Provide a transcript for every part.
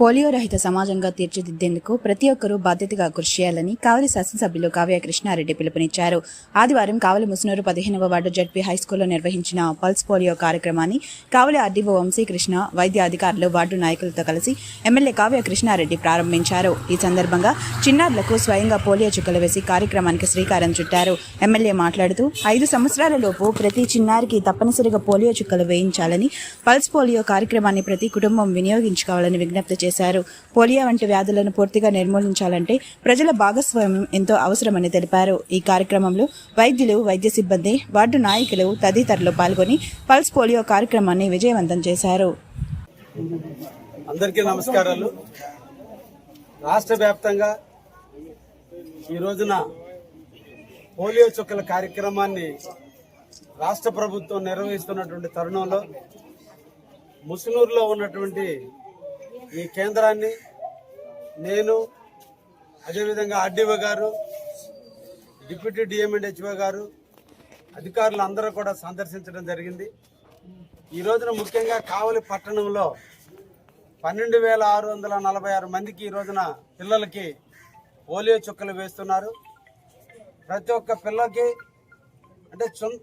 Polio రహిత సమాజంగా తీర్చిదిద్దేందుకు ప్రతి ఒక్కరూ బాధ్యతగా కృషి చేయాలని కావలి శాసనసభ్యులు కావ్య కృష్ణారెడ్డి పిలుపునిచ్చారు. ఆదివారం కావలి ముసునూరు పదిహేనవ వార్డు జడ్పీ హైస్కూల్లో నిర్వహించిన పల్స్ పోలియో కార్యక్రమాన్ని కావలి ఆర్డీఓ వంశీకృష్ణ వైద్య అధికారులు వార్డు నాయకులతో కలిసి ఎమ్మెల్యే కావ్య కృష్ణారెడ్డి ప్రారంభించారు. ఈ సందర్భంగా చిన్నారులకు స్వయంగా పోలియో చుక్కలు వేసి కార్యక్రమానికి శ్రీకారం చుట్టారు. ఎమ్మెల్యే మాట్లాడుతూ ఐదు సంవత్సరాల లోపు ప్రతి చిన్నారికి తప్పనిసరిగా పోలియో చుక్కలు వేయించాలని పల్స్ పోలియో కార్యక్రమాన్ని ప్రతి కుటుంబం వినియోగించుకోవాలని విజ్ఞప్తి చేశారు. పోలియో వంటి వ్యాధులను పూర్తిగా నిర్మూలించాలంటే ప్రజల భాగస్వామ్యం ఎంతో అవసరమని తెలిపారు. ఈ కార్యక్రమంలో వైద్యులు వైద్య సిబ్బంది వార్డు నాయకులు తదితరులు పాల్గొని పల్స్ పోలియో కార్యక్రమాన్ని విజయవంతం చేశారు. అందరికీ నమస్కారాలు. రాష్ట్ర వ్యాప్తంగా ఈ రోజున పోలియో చుక్కల కార్యక్రమాన్ని రాష్ట్ర ప్రభుత్వం నిర్వహిస్తున్నటువంటి తరుణంలో ముసునూరులో ఉన్నటువంటి ఈ కేంద్రాన్ని నేను అదేవిధంగా ఆర్డీఓ గారు డిప్యూటీ డిఎంఎండ్హెచ్ఓ గారు అధికారులు అందరూ కూడా సందర్శించడం జరిగింది. ఈ రోజున ముఖ్యంగా కావలి పట్టణంలో పన్నెండు వేల ఆరు వందల నలభై ఆరు మందికి ఈ రోజున పిల్లలకి పోలియో చుక్కలు వేస్తున్నారు. ప్రతి ఒక్క పిల్లకి అంటే చున్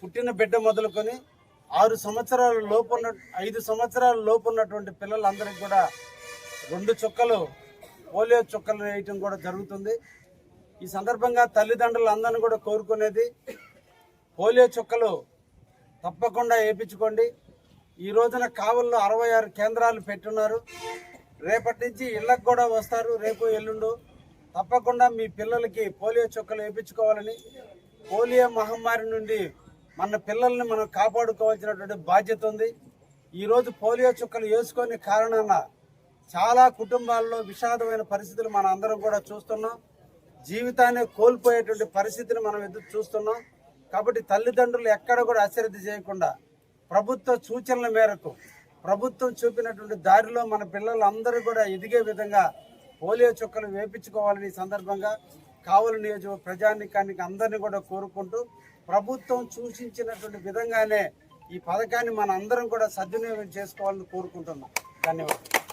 పుట్టిన బిడ్డ మొదలుకొని ఆరు సంవత్సరాల లోపు ఉన్న ఐదు సంవత్సరాల లోపు ఉన్నటువంటి పిల్లలందరికీ కూడా రెండు చుక్కలు పోలియో చుక్కలు వేయటం కూడా జరుగుతుంది. ఈ సందర్భంగా తల్లిదండ్రులు అందరిని కూడా కోరుకునేది పోలియో చుక్కలు తప్పకుండా వేయించుకోండి. ఈ రోజున కావల్లో అరవై ఆరు కేంద్రాలు పెట్టున్నారు. రేపటి నుంచి ఇళ్ళకు కూడా వస్తారు రేపు ఎల్లుండు. తప్పకుండా మీ పిల్లలకి పోలియో చుక్కలు వేయించుకోవాలని పోలియో మహమ్మారి నుండి మన పిల్లల్ని మనం కాపాడుకోవాల్సినటువంటి బాధ్యత ఉంది. ఈరోజు పోలియో చుక్కలు వేసుకొని కారణాన చాలా కుటుంబాల్లో విషాదమైన పరిస్థితులు మనం అందరం కూడా చూస్తున్నాం. జీవితాన్ని కోల్పోయేటువంటి పరిస్థితిని మనం ఎదురు చూస్తున్నాం. కాబట్టి తల్లిదండ్రులు ఎక్కడ కూడా అశ్రద్ధ చేయకుండా ప్రభుత్వ సూచనల మేరకు ప్రభుత్వం చూపినటువంటి దారిలో మన పిల్లలందరూ కూడా ఎదిగే విధంగా పోలియో చుక్కలు వేపించుకోవాలని ఈ సందర్భంగా కావలి నియోజక ప్రజానికానికి అందరినీ కూడా కోరుకుంటూ ప్రభుత్వం సూచించినటువంటి విధంగానే ఈ పథకాన్ని మన అందరం కూడా సద్వినియోగం చేసుకోవాలని కోరుకుంటున్నాం. ధన్యవాదాలు.